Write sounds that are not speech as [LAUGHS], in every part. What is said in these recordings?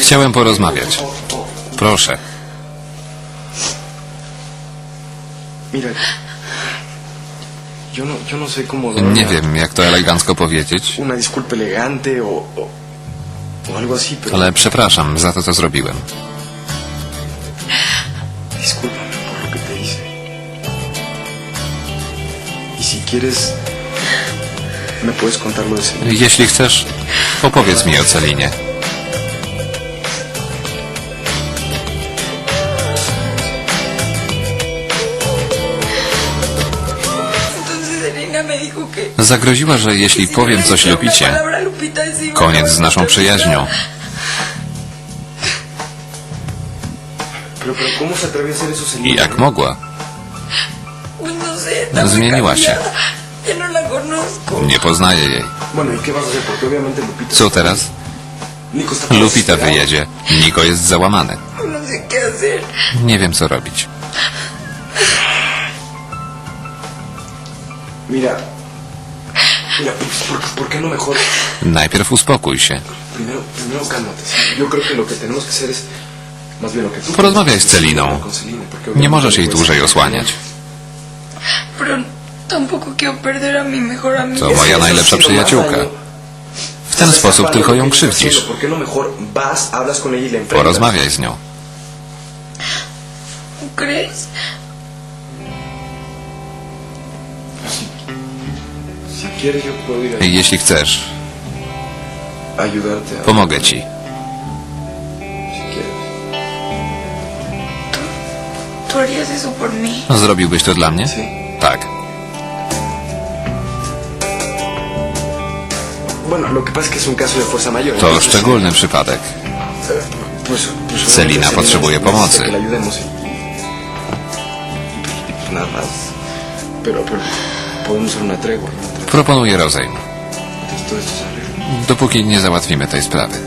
Chciałem porozmawiać. Proszę. No, no Nie wiem, jak to elegancko powiedzieć, ale przepraszam za to, co zrobiłem. Y. Jeśli chcesz, opowiedz mi o Celinie. Zagroziła, że jeśli powiem coś Lupicie, koniec z naszą przyjaźnią. I jak mogła, Zmieniła się. nie poznaję jej. Co teraz? Lupita wyjedzie. Niko jest załamany. Nie wiem, co robić. Mira, Najpierw uspokój się. Porozmawiaj z Celiną. Nie możesz jej no dłużej osłaniać. To moja najlepsza przyjaciółka. W ten sposób tylko ją krzywdzisz. ¿Por qué no y? Porozmawiaj z nią. Jeśli chcesz, pomogę ci. Zrobiłbyś to dla mnie? Tak. To szczególny przypadek. eh, pues, Celina potrzebuje pomocy. Proponuję rozejm. Dopóki nie załatwimy tej sprawy.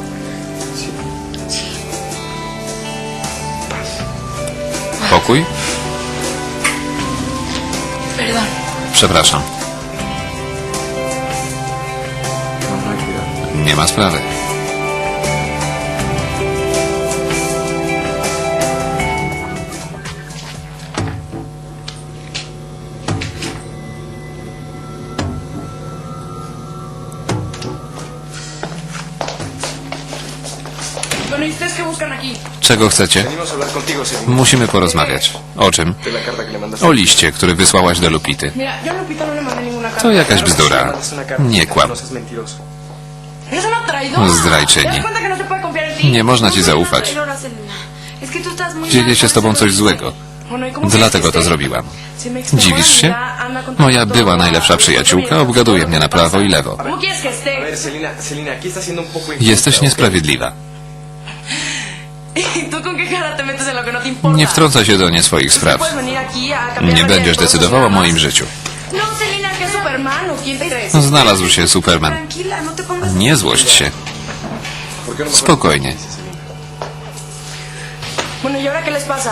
Pokój? Przepraszam. Nie ma sprawy. Czego chcecie? Musimy porozmawiać. O czym? O liście, który wysłałaś do Lupity. No. To jakaś bzdura. Nie kłam. No. Zdrajczyni. ¿Te das cuenta que no? Nie można ci zaufać. Dzieje się z tobą coś złego. ¿y Dlatego to zrobiłam. Dziwisz się? Moja była najlepsza przyjaciółka obgaduje mnie na prawo i lewo. Jesteś niesprawiedliwa. [LAUGHS] Nie wtrącaj się do nie swoich spraw. Nie będziesz vida de todos decydował o moim życiu. No, Celina, que es Superman o quién te crees? Znalazł się Superman. No. Nie złość się. ¿Por qué no Spokojnie. ¿y?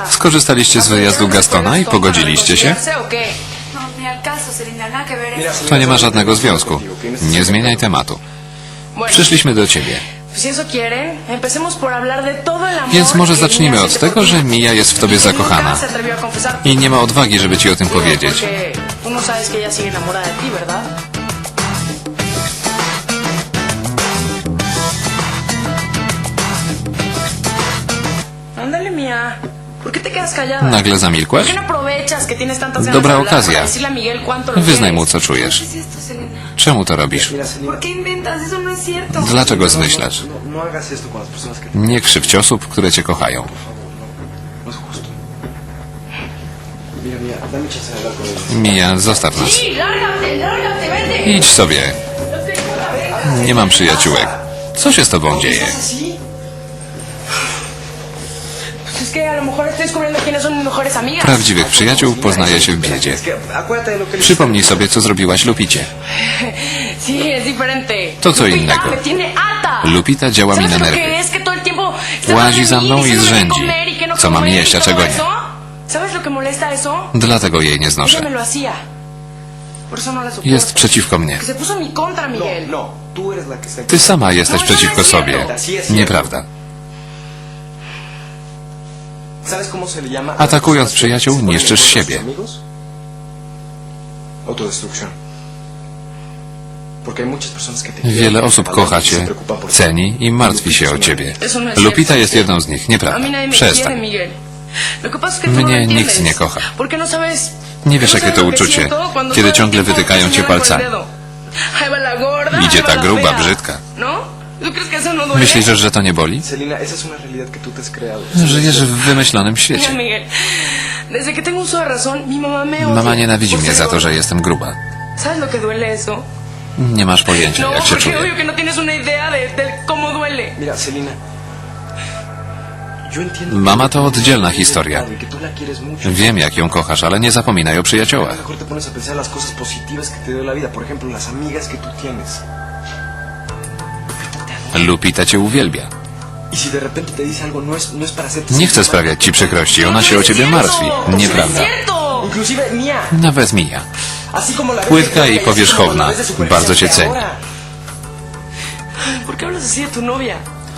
Skorzystaliście z wyjazdu Gastona i pogodziliście się? No, To nie ma żadnego związku. Nie zmieniaj tematu. Przyszliśmy do ciebie. Więc może Mia od tego, że Mia jest w tobie zakochana. I nie ma odwagi, żeby ci o tym powiedzieć. No. Nagle ¿Por zamilkłaś? no Dobra okazja. Wyznaj mu, co ¿Qué czujesz. Czemu to robisz? No. Dlaczego zmyślasz? no, no Nie krzywdź osób, które cię kochają. Mija, zostaw nas. Idź sobie. Nie mam przyjaciółek. Co się z tobą dzieje? Prawdziwych przyjaciół poznaje się w biedzie. Przypomnij sobie, co zrobiłaś Lupicie. [LAUGHS] To co innego. Lupita działa mi ¿Sabes na nerwy. Łazi za mną mí, i zrzędzi. y no Co mam comer y jeść, a czego nie. Dlatego jej nie znoszę. no. Jest przeciwko mnie. No, Ty sama jesteś przeciwko sobie. Nieprawda. Atakując przyjaciół, niszczysz siebie. Wiele osób valoran kocha y cię, ceni i martwi się o ciebie. No Lupita jest jedną z nich, nieprawda. Przestań. No Mnie nikt nie kocha. ¿Por qué no? Nie wiesz, jakie to uczucie, kiedy ciągle wytykają cię palcami. Idzie ta gruba, brzydka. ¿No? ¿Tú crees que eso no? Myślisz, że to nie boli? Creado. Żyjesz w wymyślonym świecie. Mama nienawidzi mnie za to, że jestem gruba. Nie masz pojęcia, No, jak się czuję. no. Mama to oddzielna historia. Wiem, jak ją kochasz, ale nie zapominaj o przyjaciołach. Es para hacerte... Nie chcę sprawiać ci przykrości, ona się o ciebie martwi. Nieprawda. No. Nawet Mija. Płytka i powierzchowna. Bardzo cię ceni.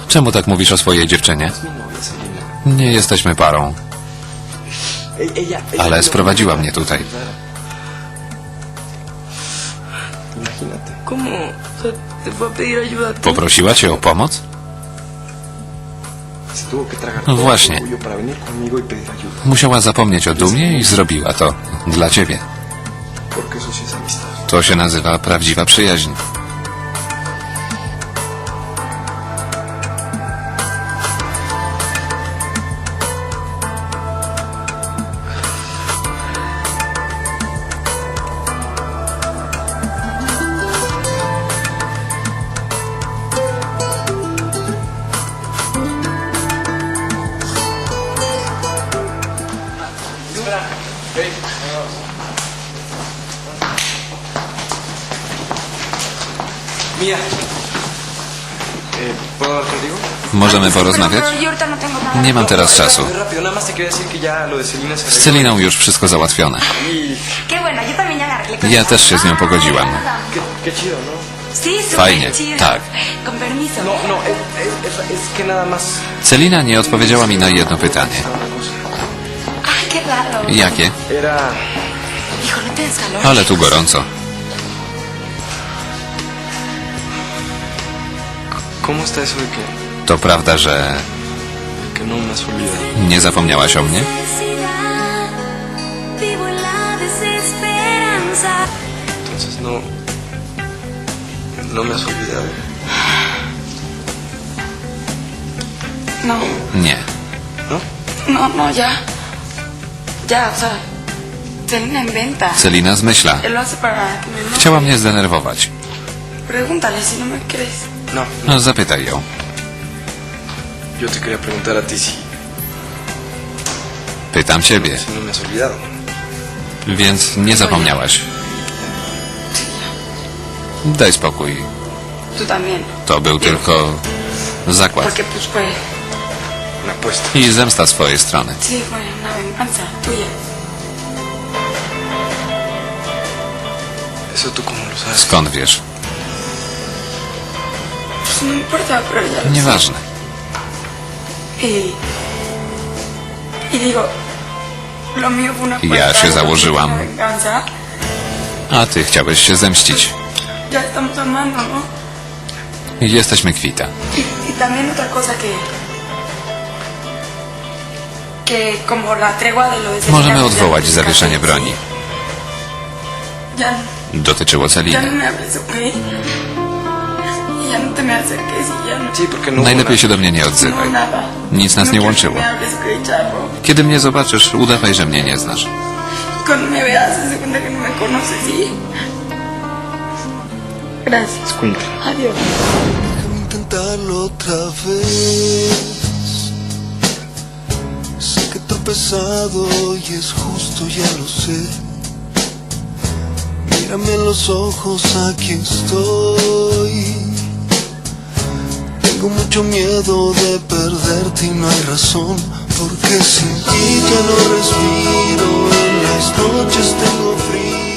Czemu tak mówisz o swojej dziewczynie? Nie jesteśmy parą. E- Ale no- sprowadziła mnie tutaj. Poprosiła cię o pomoc? No właśnie. Musiała zapomnieć o dumie i zrobiła to dla ciebie. To się nazywa prawdziwa przyjaźń. Możemy porozmawiać? No. Nie mam teraz czasu. Celina Z Celiną już wszystko załatwione. Y Ja też się z nią pogodziłam. ¿no? Fajnie, tak. Permiso. No. Celina nie odpowiedziała mi na jedno pytanie. Jakie? Ale tu gorąco. To prawda, że no nie zapomniałaś o mnie? no... No. No, Nie. ¿No? no, no, ya. Ya, o sea, Selena inventa. Celina zmyśla. Él lo hace para que me enoje. Chciała mnie zdenerwować. Pregúntale si no me crees. No, No, zapytaj ją. yo te quería preguntar a ti si, Pytam ciebie, si no me has olvidado. więc nie zapomniałaś. Daj spokój. Tú también. To był tylko zakład. Porque pues fue, Una apuesta. I zemsta swojej strony. sí, fue una venganza tuya. Eso tú cómo lo sabes. Skąd wiesz? No importa, pero ya lo sé. Nieważne. Y, y digo, lo mío fue una się una założyłam. venganza. A ty chciałeś się zemścić. Ya estamos amando, ¿no? Jesteśmy kwita. Y, y también otra cosa que. que como la tregua de lo de Możemy ya odwołać no zawieszenie broni. Ya, Dotyczyło ya no Celiny. me hables, ¿ok? Najlepiej się do mnie nie odzywaj. Nic nas nie łączyło. Kiedy mnie zobaczysz, udawaj, że mnie nie znasz. Gracias. Adiós. Déjame intentarlo otra vez. Sé que está pesado y es justo, ya lo sé. Mírame en los ojos, aquí estoy. Tengo mucho miedo de perderte y no hay razón. Porque sin ti ya no respiro, en las noches tengo frío.